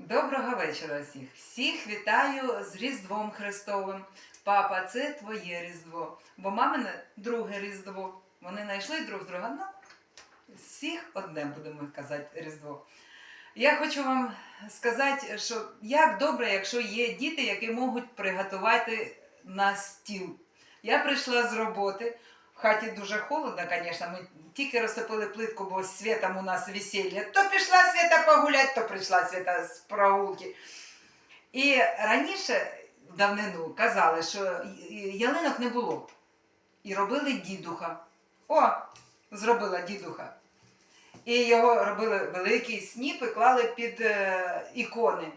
Доброго вечора всіх. Всіх вітаю з Різдвом Христовим. Папа, це твоє Різдво, бо мамине друге Різдво. Вони знайшли друг друга. Ну, всіх одне будемо казати Різдво. Я хочу вам сказати, що як добре, якщо є діти, які можуть приготувати на стіл. Я прийшла з роботи. В хаті дуже холодно, звісно. Ми тільки розтопили плитку, бо з світом у нас весілля. То пішла Свята погуляти, то прийшла Свята з прогулки. І раніше, давнину, казали, що ялинок не було. І робили дідуха. О, зробила дідуха. І його робили великий сніп і клали під е, ікони.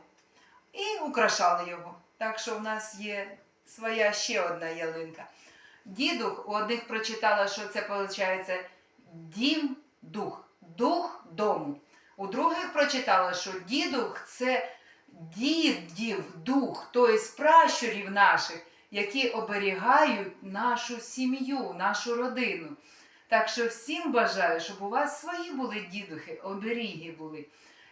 І украшали його. Так що в нас є своя ще одна ялинка. Дідух, у одних прочитала, що це виходить дім дух, дух дому. У других прочитала, що дідух це дідів дух, тобто пращурів наших, які оберігають нашу сім'ю, нашу родину. Так що всім бажаю, щоб у вас свої були дідухи, оберіги були.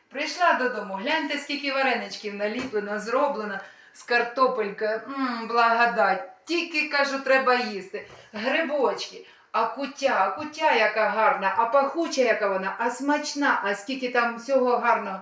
Прийшла додому, гляньте, скільки вареничків наліплено, зроблено з картопелькою. Мм, благодать. Тільки кажу, треба їсти. Грибочки, а кутя, а кутя яка гарна, а пахуча яка вона, а смачна, а скільки там всього гарного.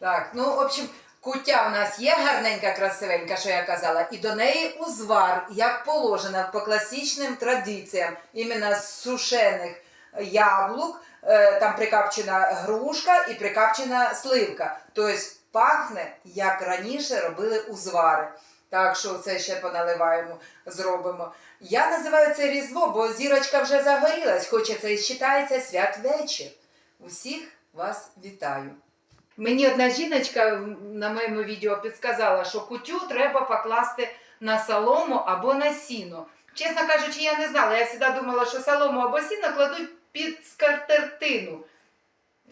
Так, ну, в общем, кутя у нас є гарненька, красивенька, що я казала, і до неї узвар, як положено по класичним традиціям, іменно з сушених яблук, е, там прикапчена грушка і прикапчена сливка. Тобто пахне, як раніше робили узвари. Так що це ще поналиваємо, зробимо. Я називаю це Різдво, бо зірочка вже загорілась, хоча це і вважається святвечір. Усіх вас вітаю. Мені одна жіночка на моєму відео підсказала, що кутю треба покласти на солому або на сіно. Чесно кажучи, я не знала. Я завжди думала, що солому або сіно кладуть під скатертину.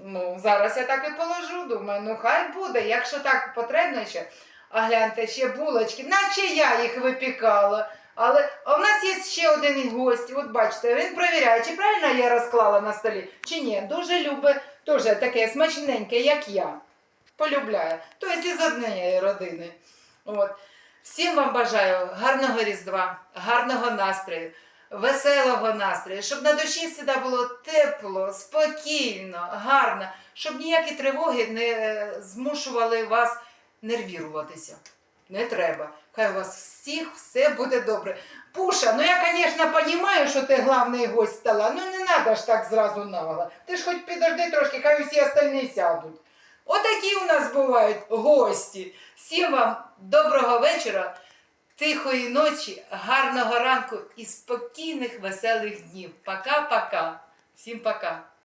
Ну, зараз я так і положу, думаю, ну хай буде, якщо так потрібно ще. А гляньте, ще булочки, наче я їх випікала. Але а в нас є ще один гость. От бачите, він перевіряє, чи правильно я розклала на столі, чи ні. Дуже любить, теж таке смачненьке, як я. Полюбляє. Тобто із однієї родини. От. Всім вам бажаю гарного Різдва, гарного настрою, веселого настрою, щоб на душі завжди було тепло, спокійно, гарно, щоб ніякі тривоги не е, змушували вас нервіруватися. Не треба. Хай у вас всіх все буде добре. Пуша, ну я, звісно, розумію, що ти главний гость стола, ну не треба ж так зразу нагло. Ти ж хоч підожди трошки, хай усі остальні сядуть. Отакі у нас бувають гості. Всім вам доброго вечора, тихої ночі, гарного ранку і спокійних, веселих днів. Пока-пока. Всім пока.